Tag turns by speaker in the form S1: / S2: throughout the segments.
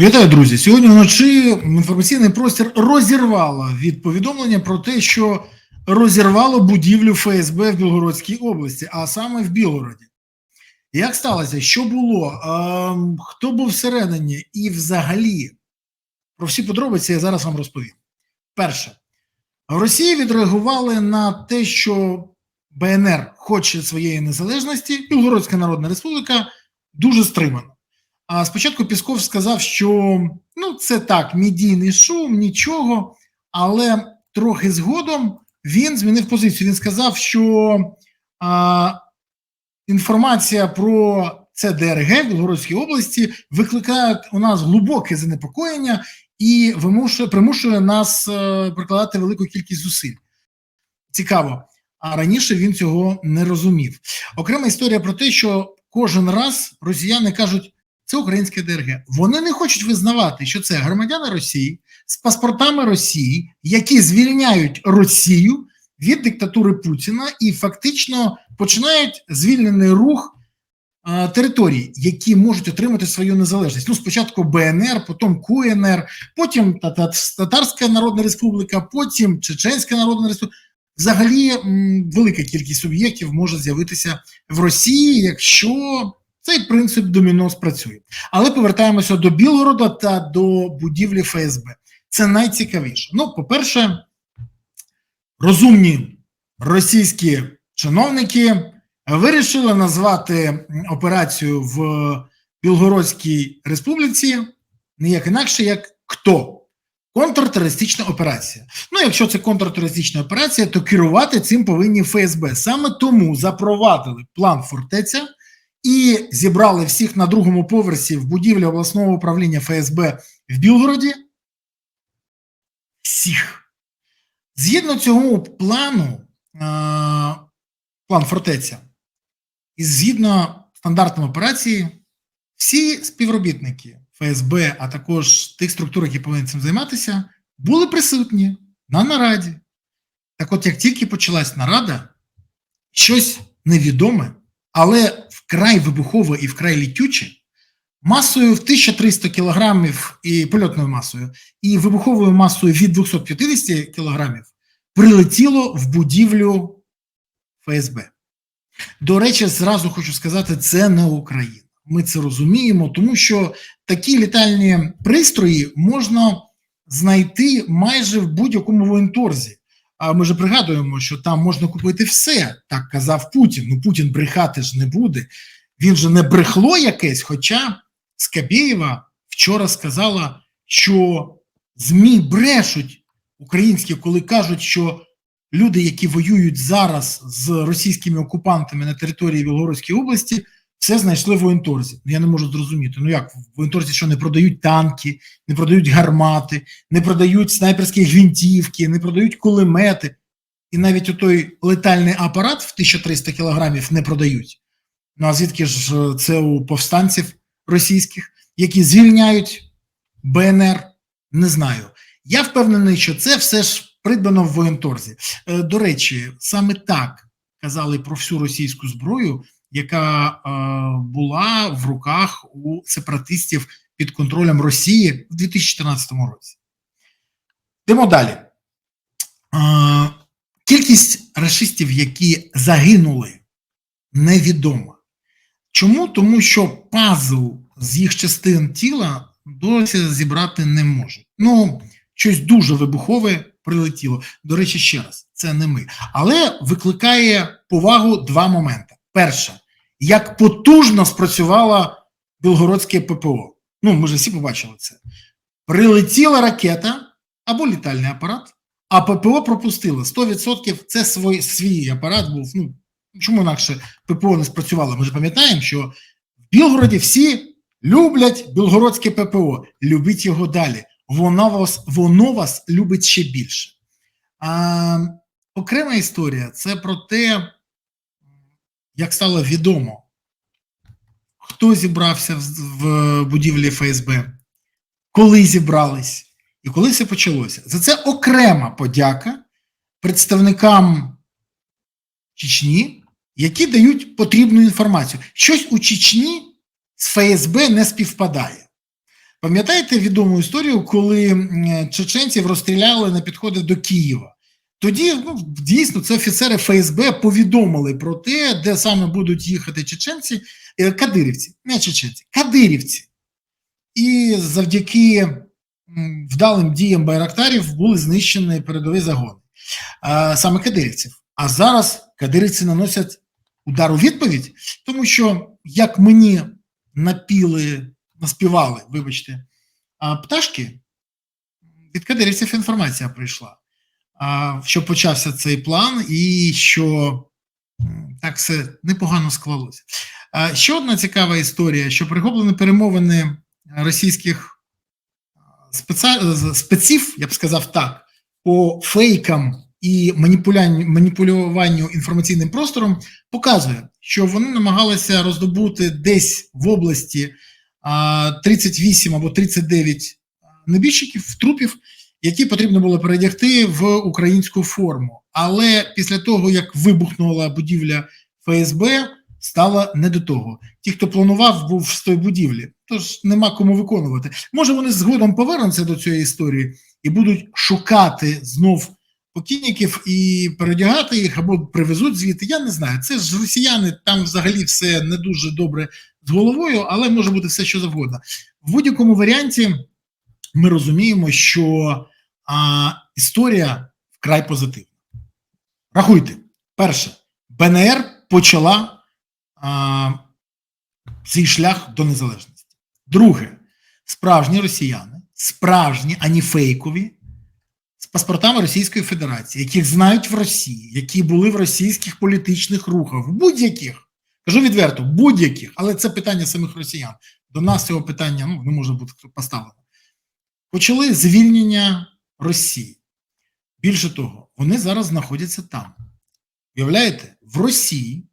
S1: Вітаю, друзі. Сьогодні вночі інформаційний простір розірвало від повідомлення про те, що розірвало будівлю ФСБ в Білгородській області, а саме в Білгороді. Як сталося? Що було? Ем, хто був всередині? І взагалі про всі подробиці я зараз вам розповім. Перше, в Росії відреагували на те, що БНР хоче своєї незалежності, Білгородська Народна Республіка дуже стримано. А спочатку Пісков сказав, що ну це так, медійний шум, нічого, але трохи згодом він змінив позицію. Він сказав, що а, інформація про це ДРГ в Білгородській області викликає у нас глибоке занепокоєння і вимушує, примушує нас е, прикладати велику кількість зусиль. Цікаво. А раніше він цього не розумів. Окрема історія про те, що кожен раз росіяни кажуть, це українське ДРГ. Вони не хочуть визнавати, що це громадяни Росії з паспортами Росії, які звільняють Росію від диктатури Путіна і фактично починають звільнений рух територій, які можуть отримати свою незалежність. Ну, спочатку БНР, потім КУНР, потім Тата- Татарська Народна Республіка, потім Чеченська Народна Республіка. Взагалі, велика кількість суб'єктів може з'явитися в Росії, якщо цей принцип доміно спрацює. Але повертаємося до Білгорода та до будівлі ФСБ. Це найцікавіше. Ну, по-перше, розумні російські чиновники вирішили назвати операцію в Білгородській республіці ніяк інакше, як КТО. Контртерористична операція. Ну, якщо це контртерористична операція, то керувати цим повинні ФСБ. Саме тому запровадили план фортеця і зібрали всіх на другому поверсі в будівлі обласного управління ФСБ в Білгороді. Всіх. Згідно цього плану, план фортеця, і згідно стандартної операції, всі співробітники ФСБ, а також тих структур, які повинні цим займатися, були присутні на нараді. Так от, як тільки почалась нарада, щось невідоме, але вкрай вибухове і вкрай літюче, масою в 1300 кілограмів і польотною масою, і вибуховою масою від 250 кілограмів прилетіло в будівлю ФСБ. До речі, зразу хочу сказати, це не Україна. Ми це розуміємо, тому що такі літальні пристрої можна знайти майже в будь-якому воєнторзі. А ми ж пригадуємо, що там можна купити все, так казав Путін. Ну Путін брехати ж не буде. Він же не брехло якесь. Хоча Скабєєва вчора сказала, що ЗМІ брешуть українські, коли кажуть, що люди, які воюють зараз з російськими окупантами на території Білгородської області, все знайшли в воєнторзі. Ну я не можу зрозуміти. Ну як в воєнторзі що не продають танки, не продають гармати, не продають снайперські гвинтівки, не продають кулемети, і навіть отой летальний апарат в 1300 кілограмів не продають. Ну а звідки ж е, це у повстанців російських, які звільняють БНР? Не знаю. Я впевнений, що це все ж придбано в воєнторзі. Е, До речі, саме так казали про всю російську зброю яка е, була в руках у сепаратистів під контролем Росії в 2014 році. Йдемо далі. Е, кількість расистів, які загинули, невідома. Чому? Тому що пазл з їх частин тіла досі зібрати не можуть. Ну, щось дуже вибухове прилетіло. До речі, ще раз, це не ми. Але викликає повагу два моменти. Перше, як потужно спрацювала Білгородське ППО. Ну, ми ж всі побачили це. Прилетіла ракета або літальний апарат, а ППО пропустило. 100% це свій, свій апарат був. Ну, чому інакше ППО не спрацювало? Ми ж пам'ятаємо, що в Білгороді всі люблять Білгородське ППО. Любіть його далі. Воно вас, воно вас любить ще більше. А, Окрема історія це про те як стало відомо, хто зібрався в, будівлі ФСБ, коли зібрались і коли все почалося. За це окрема подяка представникам Чечні, які дають потрібну інформацію. Щось у Чечні з ФСБ не співпадає. Пам'ятаєте відому історію, коли чеченців розстріляли на підходи до Києва? Тоді ну, дійсно це офіцери ФСБ повідомили про те, де саме будуть їхати чеченці, е, кадирівці, не чеченці, кадирівці. І завдяки вдалим діям байрактарів були знищені передові загони, саме кадирівців. А зараз кадирівці наносять удар у відповідь, тому що як мені напіли, наспівали, вибачте, пташки, від кадирівців інформація прийшла, що почався цей план і що так все непогано склалося. Ще одна цікава історія, що прихоплені перемовини російських спеца... спеців, я б сказав так, по фейкам і маніпулюванню інформаційним простором показує, що вони намагалися роздобути десь в області а, 38 або 39 небіжчиків, трупів, які потрібно було передягти в українську форму. Але після того, як вибухнула будівля ФСБ, стало не до того. Ті, хто планував, був з тої будівлі, тож нема кому виконувати. Може, вони згодом повернуться до цієї історії і будуть шукати знов покійників і передягати їх або привезуть звідти. Я не знаю. Це ж росіяни, там взагалі все не дуже добре з головою, але може бути все, що завгодно. В будь-якому варіанті ми розуміємо, що а, історія вкрай позитивна. Рахуйте, перше, БНР почала а, свій шлях до незалежності. Друге, справжні росіяни, справжні, а не фейкові, з паспортами Російської Федерації, яких знають в Росії, які були в російських політичних рухах, в будь-яких, кажу відверто, будь-яких, але це питання самих росіян. До нас цього питання ну, не може бути поставлено. Почали звільнення Росії. Більше того, вони зараз знаходяться там. Уявляєте, в Росії,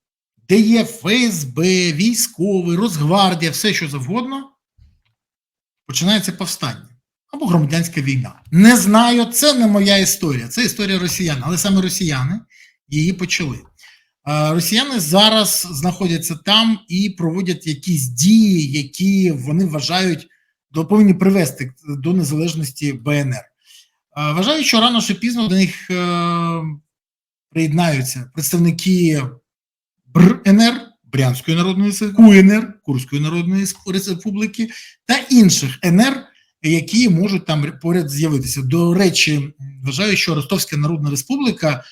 S1: де є ФСБ, військовий, Росгвардія, все що завгодно, починається повстання або громадянська війна. Не знаю, це не моя історія, це історія росіян, але саме росіяни її почали. Росіяни зараз знаходяться там і проводять якісь дії, які вони вважають повинні привести до незалежності БНР. Е, Вважаю, що рано чи пізно до них е, приєднаються представники БРНР, Брянської народної КУНР, Курської народної Республіки та інших НР, які можуть там поряд з'явитися. До речі, вважаю, що Ростовська Народна Республіка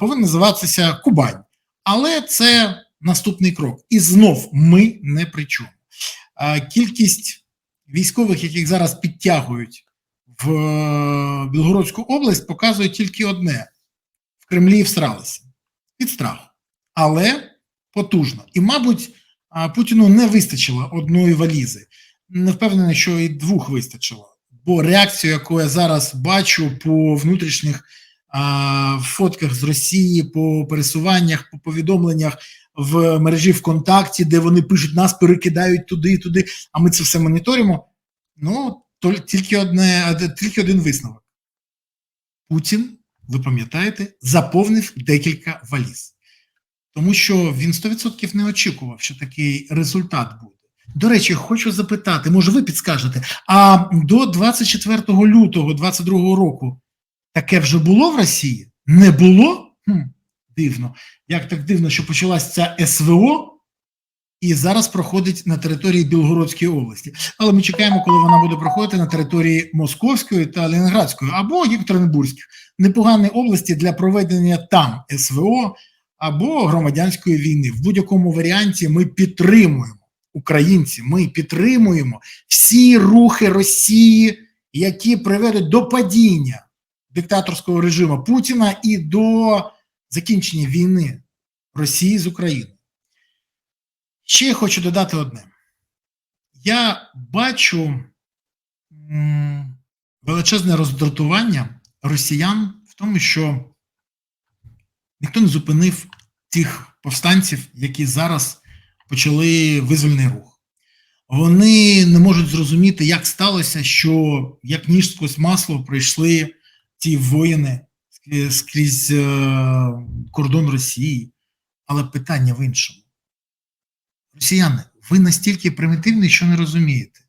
S1: повинна називатися Кубань, але це наступний крок. І знов ми не при чому. Кількість військових, яких зараз підтягують в е, Білгородську область, показує тільки одне: в Кремлі всралися від страху, але потужно. І, мабуть, Путіну не вистачило одної валізи. Не впевнений, що і двох вистачило. Бо реакцію, яку я зараз бачу по внутрішніх а, фотках з Росії, по пересуваннях, по повідомленнях в мережі ВКонтакті, де вони пишуть, нас перекидають туди і туди, а ми це все моніторимо. Ну, тільки одне, тільки один висновок. Путін, ви пам'ятаєте, заповнив декілька валіз. Тому що він 100% не очікував, що такий результат буде. До речі, хочу запитати, може ви підскажете, а до 24 лютого 22 року таке вже було в Росії? Не було? Хм, дивно. Як так дивно, що почалась ця СВО і зараз проходить на території Білгородської області. Але ми чекаємо, коли вона буде проходити на території Московської та Ленінградської або Єкатеринбурзьких. Непогані області для проведення там СВО або громадянської війни. В будь-якому варіанті ми підтримуємо українці. Ми підтримуємо всі рухи Росії, які приведуть до падіння диктаторського режиму Путіна і до закінчення війни Росії з Україною. Ще я хочу додати одне: я бачу величезне роздратування росіян в тому, що ніхто не зупинив тих повстанців, які зараз почали визвольний рух. Вони не можуть зрозуміти, як сталося, що як ніж сквозь масло пройшли ті воїни скрізь, е, кордон Росії. Але питання в іншому. Росіяни, ви настільки примітивні, що не розумієте.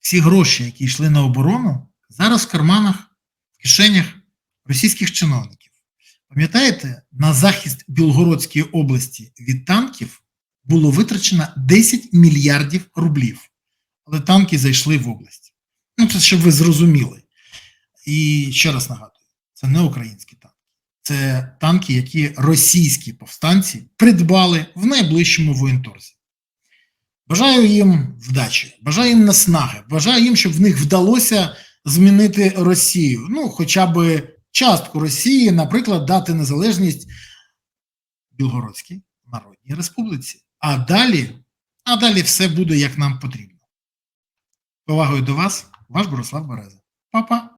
S1: всі гроші, які йшли на оборону, зараз в карманах, в кишенях російських чиновників. Пам'ятаєте, на захист Білгородської області від танків було витрачено 10 мільярдів рублів, але танки зайшли в область. Ну, це щоб ви зрозуміли. І ще раз нагадую, це не українські танки. Це танки, які російські повстанці придбали в найближчому воєнторзі. Бажаю їм вдачі, бажаю їм наснаги, бажаю їм, щоб в них вдалося змінити Росію. Ну, хоча б частку Росії, наприклад, дати незалежність Білгородській Народній Республіці. А далі, а далі все буде як нам потрібно. Повагою до вас, ваш Борислав Береза. Па-па!